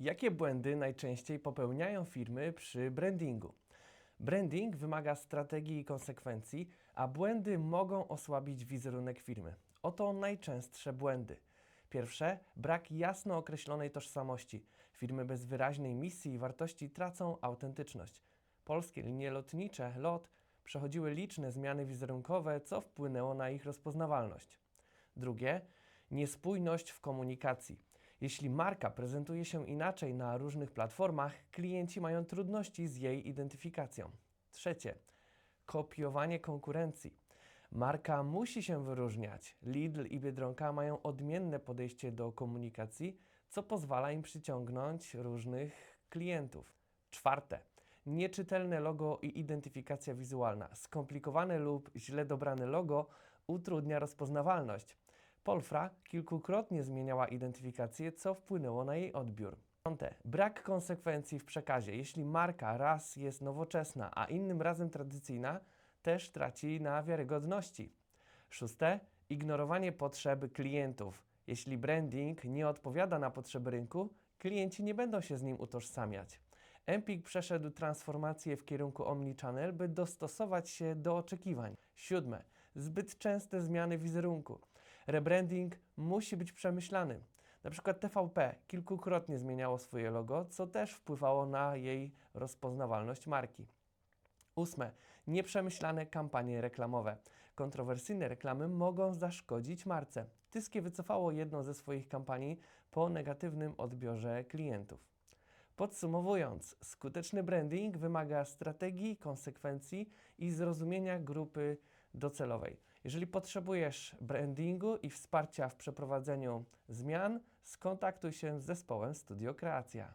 Jakie błędy najczęściej popełniają firmy przy brandingu? Branding wymaga strategii i konsekwencji, a błędy mogą osłabić wizerunek firmy. Oto najczęstsze błędy. Pierwsze, brak jasno określonej tożsamości. Firmy bez wyraźnej misji i wartości tracą autentyczność. Polskie linie lotnicze LOT przechodziły liczne zmiany wizerunkowe, co wpłynęło na ich rozpoznawalność. Drugie, niespójność w komunikacji. Jeśli marka prezentuje się inaczej na różnych platformach, klienci mają trudności z jej identyfikacją. Trzecie, kopiowanie konkurencji. Marka musi się wyróżniać. Lidl i Biedronka mają odmienne podejście do komunikacji, co pozwala im przyciągnąć różnych klientów. Czwarte, nieczytelne logo i identyfikacja wizualna. Skomplikowane lub źle dobrane logo utrudnia rozpoznawalność. Polfra kilkukrotnie zmieniała identyfikację, co wpłynęło na jej odbiór. Piąte, brak konsekwencji w przekazie. Jeśli marka raz jest nowoczesna, a innym razem tradycyjna, też traci na wiarygodności. Szóste, ignorowanie potrzeb klientów. Jeśli branding nie odpowiada na potrzeby rynku, klienci nie będą się z nim utożsamiać. Empik przeszedł transformację w kierunku omnichannel, by dostosować się do oczekiwań. Siódme, zbyt częste zmiany wizerunku. Rebranding musi być przemyślany. Na przykład TVP kilkukrotnie zmieniało swoje logo, co też wpływało na jej rozpoznawalność marki. Ósme, nieprzemyślane kampanie reklamowe. Kontrowersyjne reklamy mogą zaszkodzić marce. Tyskie wycofało jedną ze swoich kampanii po negatywnym odbiorze klientów. Podsumowując, skuteczny branding wymaga strategii, konsekwencji i zrozumienia grupy docelowej. Jeżeli potrzebujesz brandingu i wsparcia w przeprowadzeniu zmian, skontaktuj się z zespołem Studio Kreacja.